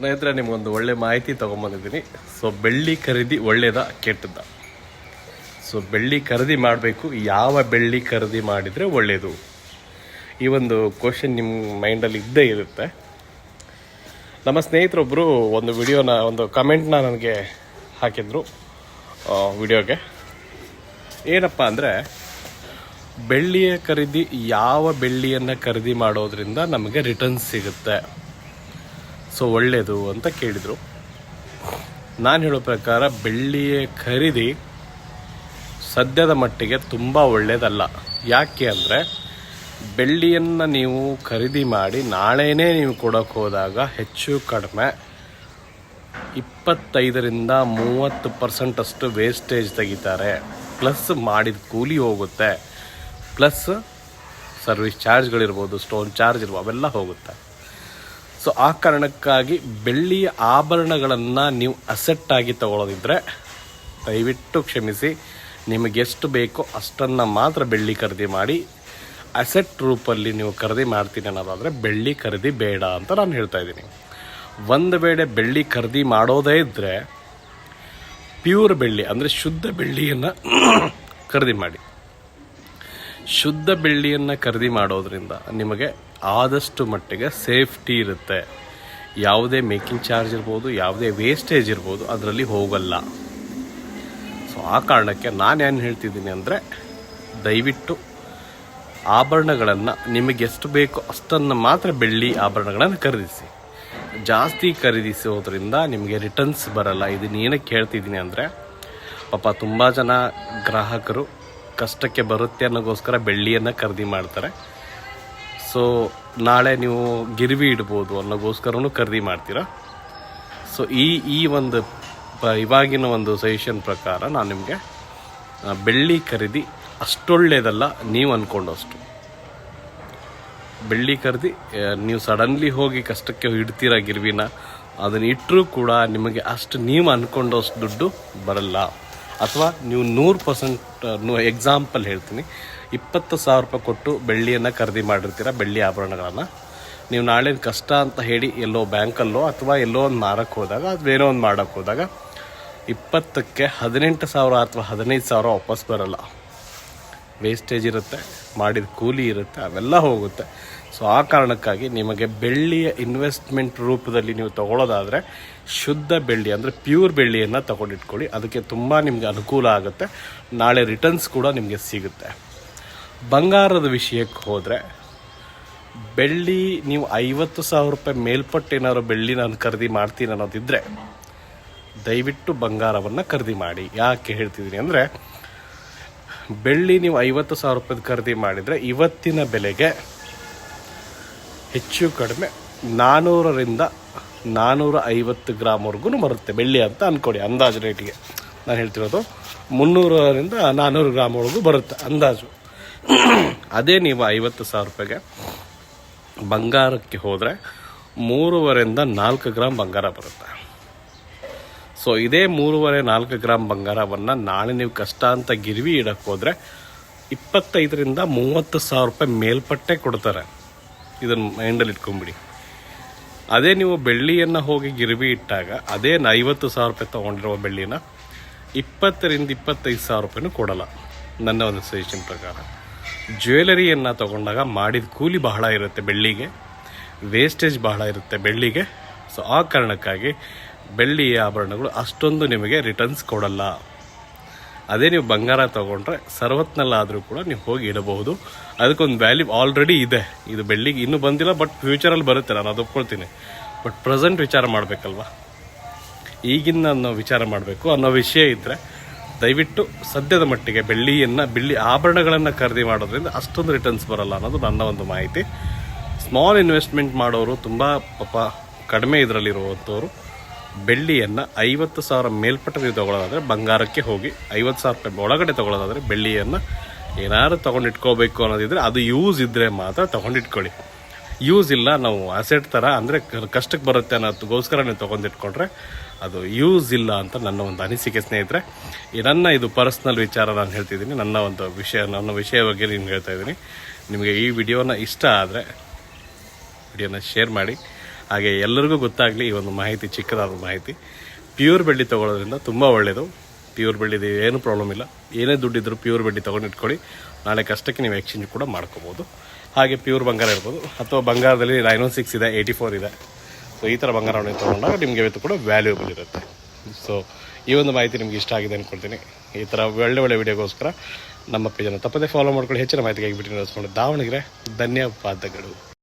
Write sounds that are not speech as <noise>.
ಸ್ನೇಹಿತರೆ, ನಿಮಗೊಂದು ಒಳ್ಳೆ ಮಾಹಿತಿ ತೊಗೊಂಬಂದಿದ್ದೀನಿ. ಸೊ ಬೆಳ್ಳಿ ಖರೀದಿ ಒಳ್ಳೇದ, ಕೆಟ್ಟದ್ದ. ಸೊ ಬೆಳ್ಳಿ ಖರೀದಿ ಮಾಡಬೇಕು. ಯಾವ ಬೆಳ್ಳಿ ಖರೀದಿ ಮಾಡಿದರೆ ಒಳ್ಳೆಯದು ಈ ಒಂದು ಕ್ವಶನ್ ನಿಮ್ಮ ಮೈಂಡಲ್ಲಿ ಇದ್ದೇ ಇರುತ್ತೆ. ನಮ್ಮ ಸ್ನೇಹಿತರೊಬ್ಬರು ಒಂದು ವಿಡಿಯೋನ, ಒಂದು ಕಮೆಂಟ್ನ ನನಗೆ ಹಾಕಿದ್ರು ವಿಡಿಯೋಗೆ. ಏನಪ್ಪ ಅಂದರೆ, ಬೆಳ್ಳಿಯ ಖರೀದಿ ಯಾವ ಬೆಳ್ಳಿಯನ್ನು ಖರೀದಿ ಮಾಡೋದ್ರಿಂದ ನಮಗೆ ರಿಟರ್ನ್ಸ್ ಸಿಗುತ್ತೆ. ಸೊ ಒಳ್ಳೆಯದು ಅಂತ ಕೇಳಿದರು. ನಾನು ಹೇಳೋ ಪ್ರಕಾರ ಬೆಳ್ಳಿಯ ಖರೀದಿ ಸದ್ಯದ ಮಟ್ಟಿಗೆ ತುಂಬ ಒಳ್ಳೆಯದಲ್ಲ ಯಾಕೆ ಅಂದರೆ ಬೆಳ್ಳಿಯನ್ನು ನೀವು ಖರೀದಿ ಮಾಡಿ ನಾಳೆನೇ ನೀವು ಕೊಡೋಕೆ ಹೋದಾಗ ಹೆಚ್ಚು ಕಡಿಮೆ ಇಪ್ಪತ್ತೈದರಿಂದ ಮೂವತ್ತು ಪರ್ಸೆಂಟಷ್ಟು ವೇಸ್ಟೇಜ್ ತೆಗಿತಾರೆ. ಪ್ಲಸ್ ಮಾಡಿದ ಕೂಲಿ ಹೋಗುತ್ತೆ. ಪ್ಲಸ್ ಸರ್ವಿಸ್ ಚಾರ್ಜ್ಗಳಿರ್ಬೋದು ಸ್ಟೋನ್ ಚಾರ್ಜ್ ಇರ್ಬೋದು, ಅವೆಲ್ಲ ಹೋಗುತ್ತೆ. ಸೊ ಆ ಕಾರಣಕ್ಕಾಗಿ ಬೆಳ್ಳಿಯ ಆಭರಣಗಳನ್ನು ನೀವು ಅಸೆಟ್ ಆಗಿ ತಗೊಳ್ಳೋದಿದ್ರೆ ದಯವಿಟ್ಟು ಕ್ಷಮಿಸಿ ನಿಮಗೆಷ್ಟು ಬೇಕೋ ಅಷ್ಟನ್ನು ಮಾತ್ರ ಬೆಳ್ಳಿ ಖರೀದಿ ಮಾಡಿ ಅಸೆಟ್ ರೂಪಲ್ಲಿ ನೀವು ಖರೀದಿ ಮಾಡ್ತೀನಿ ಅನ್ನೋದಾದರೆ ಬೆಳ್ಳಿ ಖರೀದಿ ಬೇಡ ಅಂತ ನಾನು ಹೇಳ್ತಾ ಇದ್ದೀನಿ. ಒಂದು ವೇಳೆ ಬೆಳ್ಳಿ ಖರೀದಿ ಮಾಡೋದೇ ಇದ್ದರೆ ಪ್ಯೂರ್ ಬೆಳ್ಳಿ, ಅಂದರೆ ಶುದ್ಧ ಬೆಳ್ಳಿಯನ್ನು <clears throat> ಖರೀದಿ ಮಾಡಿ. ಶುದ್ಧ ಬೆಳ್ಳಿಯನ್ನು ಖರೀದಿ ಮಾಡೋದ್ರಿಂದ ನಿಮಗೆ ಆದಷ್ಟು ಮಟ್ಟಿಗೆ ಸೇಫ್ಟಿ ಇರುತ್ತೆ. ಯಾವುದೇ ಮೇಕಿಂಗ್ ಚಾರ್ಜ್ ಇರ್ಬೋದು, ಯಾವುದೇ ವೇಸ್ಟೇಜ್ ಇರ್ಬೋದು, ಅದರಲ್ಲಿ ಹೋಗಲ್ಲ. ಸೊ ಆ ಕಾರಣಕ್ಕೆ ನಾನು ಏನು ಹೇಳ್ತಿದ್ದೀನಿ ಅಂದರೆ, ದಯವಿಟ್ಟು ಆಭರಣಗಳನ್ನು ನಿಮಗೆ ಎಷ್ಟು ಬೇಕೋ ಅಷ್ಟನ್ನು ಮಾತ್ರ ಬೆಳ್ಳಿ ಆಭರಣಗಳನ್ನು ಖರೀದಿಸಿ. ಜಾಸ್ತಿ ಖರೀದಿಸೋದ್ರಿಂದ ನಿಮಗೆ ರಿಟರ್ನ್ಸ್ ಬರಲ್ಲ. ಇದನ್ನ ಏನಕ್ಕೆ ಹೇಳ್ತಿದ್ದೀನಿ ಅಂದರೆ, ಪಾಪ ತುಂಬ ಜನ ಗ್ರಾಹಕರು ಕಷ್ಟಕ್ಕೆ ಬರುತ್ತೆ ಅನ್ನೋಗೋಸ್ಕರ ಬೆಳ್ಳಿಯನ್ನು ಖರೀದಿ ಮಾಡ್ತಾರೆ. ಸೊ ನಾಳೆ ನೀವು ಗಿರ್ವಿ ಇಡ್ಬೋದು ಅನ್ನೋಗೋಸ್ಕರನೂ ಖರೀದಿ ಮಾಡ್ತೀರಾ? ಸೊ ಈ ಈ ಒಂದು ಇವಾಗಿನ ಒಂದು ಸಜೆಷನ್ ಪ್ರಕಾರ ನಾನು ನಿಮಗೆ ಬೆಳ್ಳಿ ಖರೀದಿ ಅಷ್ಟೊಳ್ಳೇದಲ್ಲ ನೀವು ಅಂದ್ಕೊಂಡಷ್ಟು ಬೆಳ್ಳಿ ಖರೀದಿ ನೀವು ಸಡನ್ಲಿ ಹೋಗಿ ಕಷ್ಟಕ್ಕೆ ಇಡ್ತೀರ ಗಿರ್ವಿನ, ಅದನ್ನ ಇಟ್ಟರೂ ಕೂಡ ನಿಮಗೆ ಅಷ್ಟು ನೀವು ಅಂದ್ಕೊಂಡಷ್ಟು ದುಡ್ಡು ಬರಲ್ಲ. ಅಥವಾ ನೀವು ನೂರು ಪರ್ಸೆಂಟ್ ಎಕ್ಸಾಂಪಲ್ ಹೇಳ್ತೀನಿ. ಇಪ್ಪತ್ತು ಸಾವಿರ ರೂಪಾಯಿ ಕೊಟ್ಟು ಬೆಳ್ಳಿಯನ್ನು ಖರೀದಿ ಮಾಡಿರ್ತೀರ, ಬೆಳ್ಳಿ ಆಭರಣಗಳನ್ನು. ನೀವು ನಾಳೆ ಕಷ್ಟ ಅಂತ ಹೇಳಿ ಎಲ್ಲೋ ಬ್ಯಾಂಕಲ್ಲೋ ಅಥವಾ ಎಲ್ಲೋ ಒಂದು ಮಾರಕ್ಕೆ ಹೋದಾಗ ಏನೋ ಒಂದು ಮಾಡೋಕ್ಕೆ ಹೋದಾಗ, ಇಪ್ಪತ್ತಕ್ಕೆ ಹದಿನೆಂಟು ಸಾವಿರ ಅಥವಾ ಹದಿನೈದು ಸಾವಿರ ವಾಪಸ್ ಬರೋಲ್ಲ. ವೇಸ್ಟೇಜ್ ಇರುತ್ತೆ, ಮಾಡಿದ ಕೂಲಿ ಇರುತ್ತೆ, ಅವೆಲ್ಲ ಹೋಗುತ್ತೆ. ಸೊ ಆ ಕಾರಣಕ್ಕಾಗಿ ನಿಮಗೆ ಬೆಳ್ಳಿಯ ಇನ್ವೆಸ್ಟ್ಮೆಂಟ್ ರೂಪದಲ್ಲಿ ನೀವು ತಗೊಳ್ಳೋದಾದರೆ ಶುದ್ಧ ಬೆಳ್ಳಿ, ಅಂದರೆ ಪ್ಯೂರ್ ಬೆಳ್ಳಿಯನ್ನು ತಗೊಂಡಿಟ್ಕೊಳ್ಳಿ. ಅದಕ್ಕೆ ತುಂಬ ನಿಮಗೆ ಅನುಕೂಲ ಆಗುತ್ತೆ. ನಾಳೆ ರಿಟರ್ನ್ಸ್ ಕೂಡ ನಿಮಗೆ ಸಿಗುತ್ತೆ. ಬಂಗಾರದ ವಿಷಯಕ್ಕೆ ಹೋದರೆ ಬೆಳ್ಳಿ ನೀವು ಐವತ್ತು ಸಾವಿರ ರೂಪಾಯಿ ಮೇಲ್ಪಟ್ಟು ಏನಾದ್ರು ಬೆಳ್ಳಿ ನಾನು ಖರೀದಿ ಮಾಡ್ತೀನಿ ಅನ್ನೋದಿದ್ರೆ ದಯವಿಟ್ಟು ಬಂಗಾರವನ್ನು ಖರೀದಿ ಮಾಡಿ. ಯಾಕೆ ಹೇಳ್ತಿದ್ದೀನಿ ಅಂದರೆ ಬೆಳ್ಳಿ ನೀವು ಐವತ್ತು ಸಾವಿರ ರೂಪಾಯಿ ಖರೀದಿ ಮಾಡಿದರೆ ಇವತ್ತಿನ ಬೆಲೆಗೆ ಹೆಚ್ಚು ಕಡಿಮೆ ನಾನ್ನೂರರಿಂದ ನಾನ್ನೂರ ಐವತ್ತು ಗ್ರಾಮ್ವರೆಗೂ ಬರುತ್ತೆ ಬೆಳ್ಳಿ ಅಂತ ಅಂದ್ಕೊಡಿ ಅಂದಾಜು ರೇಟಿಗೆ. ನಾನು ಹೇಳ್ತಿರೋದು ಮುನ್ನೂರರಿಂದ ನಾನ್ನೂರು ಗ್ರಾಮ್ವರೆಗೂ ಬರುತ್ತೆ ಅಂದಾಜು. ಅದೇ ನೀವು ಐವತ್ತು ಸಾವಿರ ರೂಪಾಯಿಗೆ ಬಂಗಾರಕ್ಕೆ ಹೋದರೆ ಮೂರುವರೆಯಿಂದ ನಾಲ್ಕು ಗ್ರಾಮ್ ಬಂಗಾರ ಬರುತ್ತೆ. ಸೊ ಇದೇ ಮೂರುವರೆ, ನಾಲ್ಕು ಗ್ರಾಮ್ ಬಂಗಾರವನ್ನು ನಾಳೆ ನೀವು ಕಷ್ಟ ಅಂತ ಗಿರ್ವಿ ಇಡಕ್ಕೆ ಹೋದರೆ ಇಪ್ಪತ್ತೈದರಿಂದ ಮೂವತ್ತು ಸಾವಿರ ರೂಪಾಯಿ ಮೇಲ್ಪಟ್ಟೆ ಕೊಡ್ತಾರೆ. ಇದನ್ನು ಮೈಂಡಲ್ಲಿ ಇಟ್ಕೊಂಬಿಡಿ ಅದೇ ನೀವು ಬೆಳ್ಳಿಯನ್ನು ಹೋಗಿ ಗಿರ್ವಿ ಇಟ್ಟಾಗ ಅದೇ ಐವತ್ತು ಸಾವಿರ ರೂಪಾಯಿ ತೊಗೊಂಡಿರುವ ಬೆಳ್ಳಿನ ಇಪ್ಪತ್ತರಿಂದ ಇಪ್ಪತ್ತೈದು ಸಾವಿರ ರೂಪಾಯಿನೂ ಕೊಡಲ್ಲ. ನನ್ನ ಒಂದು ಸಜೆಷನ್ ಪ್ರಕಾರ. ಜ್ಯುವೆಲರಿಯನ್ನು ತಗೊಂಡಾಗ ಮಾಡಿದ ಕೂಲಿ ಬಹಳ ಇರುತ್ತೆ ಬೆಳ್ಳಿಗೆ. ವೇಸ್ಟೇಜ್ ಬಹಳ ಇರುತ್ತೆ ಬೆಳ್ಳಿಗೆ. ಸೊ ಆ ಕಾರಣಕ್ಕಾಗಿ ಬೆಳ್ಳಿಯ ಆಭರಣಗಳು ಅಷ್ಟೊಂದು ನಿಮಗೆ ರಿಟರ್ನ್ಸ್ ಕೊಡಲ್ಲ. ಅದೇ ನೀವು ಬಂಗಾರ ತೊಗೊಂಡ್ರೆ ಸರ್ವತ್ನಲ್ಲಾದರೂ ಕೂಡ ನೀವು ಹೋಗಿ ಇಡಬಹುದು. ಅದಕ್ಕೊಂದು ವ್ಯಾಲ್ಯೂ ಆಲ್ರೆಡಿ ಇದೆ. ಇದು ಬೆಳ್ಳಿಗೆ ಇನ್ನೂ ಬಂದಿಲ್ಲ ಬಟ್ ಫ್ಯೂಚರಲ್ಲಿ ಬರುತ್ತೆ, ನಾನು ಅದು ಒಪ್ಕೊಳ್ತೀನಿ. ಬಟ್ ಪ್ರೆಸೆಂಟ್ ವಿಚಾರ ಮಾಡಬೇಕಲ್ವಾ? ಈಗಿನ ಅನ್ನೋ ವಿಚಾರ ಮಾಡಬೇಕು ಅನ್ನೋ ವಿಷಯ ಇದ್ದರೆ ದಯವಿಟ್ಟು ಸದ್ಯದ ಮಟ್ಟಿಗೆ ಬೆಳ್ಳಿಯನ್ನು, ಬೆಳ್ಳಿ ಆಭರಣಗಳನ್ನು ಖರೀದಿ ಮಾಡೋದ್ರಿಂದ ಅಷ್ಟೊಂದು ರಿಟರ್ನ್ಸ್ ಬರಲ್ಲ ಅನ್ನೋದು ನನ್ನ ಒಂದು ಮಾಹಿತಿ. ಸ್ಮಾಲ್ ಇನ್ವೆಸ್ಟ್ಮೆಂಟ್ ಮಾಡೋರು ತುಂಬ ಪಾಪ ಕಡಿಮೆ ಇದರಲ್ಲಿರುವಂಥವ್ರು. ಬೆಳ್ಳಿಯನ್ನು ಐವತ್ತು ಸಾವಿರ ಮೇಲ್ಪಟ್ಟ ನೀವು ತಗೊಳ್ಳೋದಾದರೆ ಬಂಗಾರಕ್ಕೆ ಹೋಗಿ ಐವತ್ತು ಸಾವಿರ ರೂಪಾಯಿ ಒಳಗಡೆ ತಗೊಳ್ಳೋದಾದರೆ ಬೆಳ್ಳಿಯನ್ನು ಏನಾದ್ರು ತೊಗೊಂಡಿಟ್ಕೋಬೇಕು ಅನ್ನೋದಿದ್ರೆ ಅದು ಯೂಸ್ ಇದ್ದರೆ ಮಾತ್ರ ತೊಗೊಂಡಿಟ್ಕೊಳ್ಳಿ. ಯೂಸ್ ಇಲ್ಲ, ನಾವು ಅಸೆಟ್ ಥರ ಅಂದರೆ ಕಷ್ಟಕ್ಕೆ ಬರುತ್ತೆ ಅನ್ನೋದಕ್ಕೋಸ್ಕರ ನೀವು ತೊಗೊಂಡಿಟ್ಕೊಂಡ್ರೆ ಅದು ಯೂಸ್ ಇಲ್ಲ ಅಂತ ನನ್ನ ಒಂದು ಅನಿಸಿಕೆ ಸ್ನೇಹಿತರೆ. ನನ್ನ ಇದು ಪರ್ಸ್ನಲ್ ವಿಚಾರ ನಾನು ಹೇಳ್ತಿದ್ದೀನಿ. ನನ್ನ ಒಂದು ವಿಷಯ, ನನ್ನ ವಿಷಯ ಬಗ್ಗೆ ನಿಮ್ಗೆ ಹೇಳ್ತಾ ಇದ್ದೀನಿ. ನಿಮಗೆ ಈ ವಿಡಿಯೋನ ಇಷ್ಟ ಆದರೆ, ವಿಡಿಯೋನ ಶೇರ್ ಮಾಡಿ. ಹಾಗೆ ಎಲ್ಲರಿಗೂ ಗೊತ್ತಾಗಲಿ ಈ ಒಂದು ಮಾಹಿತಿ, ಚಿಕ್ಕದಾದ ಮಾಹಿತಿ. ಪ್ಯೂರ್ ಬೆಳ್ಳಿ ತೊಗೊಳ್ಳೋದ್ರಿಂದ ತುಂಬ ಒಳ್ಳೆಯದು ಪ್ಯೂರ್ ಬೆಳ್ಳಿದು ಏನು ಪ್ರಾಬ್ಲಮ್ ಇಲ್ಲ. ಏನೇ ದುಡ್ಡಿದ್ದರೂ ಪ್ಯೂರ್ ಬೆಳ್ಳಿ ತೊಗೊಂಡು ಇಟ್ಕೊಳ್ಳಿ. ನಾಳೆ ಕಷ್ಟಕ್ಕೆ ನೀವು ಎಕ್ಸ್ಚೇಂಜ್ ಕೂಡ ಮಾಡ್ಕೋಬೋದು. ಹಾಗೆ ಪ್ಯೂರ್ ಬಂಗಾರ ಇರ್ಬೋದು. ಅಥವಾ ಬಂಗಾರದಲ್ಲಿ ನೈನ್ ಒನ್ ಸಿಕ್ಸ್ ಇದೆ ಏಯ್ಟಿ ಫೋರ್ ಇದೆ. ಸೊ ಈ ಥರ ಬಂಗಾರವನ್ನು ತೊಗೊಂಡಾಗ ನಿಮಗೆ ಇವತ್ತು ಕೂಡ ವ್ಯಾಲ್ಯೂಬಲ್ ಇರುತ್ತೆ. ಸೊ ಈ ಒಂದು ಮಾಹಿತಿ ನಿಮ್ಗೆ ಇಷ್ಟ ಆಗಿದೆ ಅಂದ್ಕೊಳ್ತೀನಿ ಈ ಥರ ಒಳ್ಳೆ ಒಳ್ಳೆ ವಿಡಿಯೋಗೋಸ್ಕರ ನಮ್ಮ ಪೇಜನ್ನು ತಪ್ಪದೇ ಫಾಲೋ ಮಾಡ್ಕೊಳ್ಳಿ. ಹೆಚ್ಚಿನ ಮಾಹಿತಿಗಾಗಿ ಬಿಟ್ಟು ನಡೆಸ್ಕೊಂಡು ದಾವಣಗೆರೆ. ಧನ್ಯವಾದಗಳು.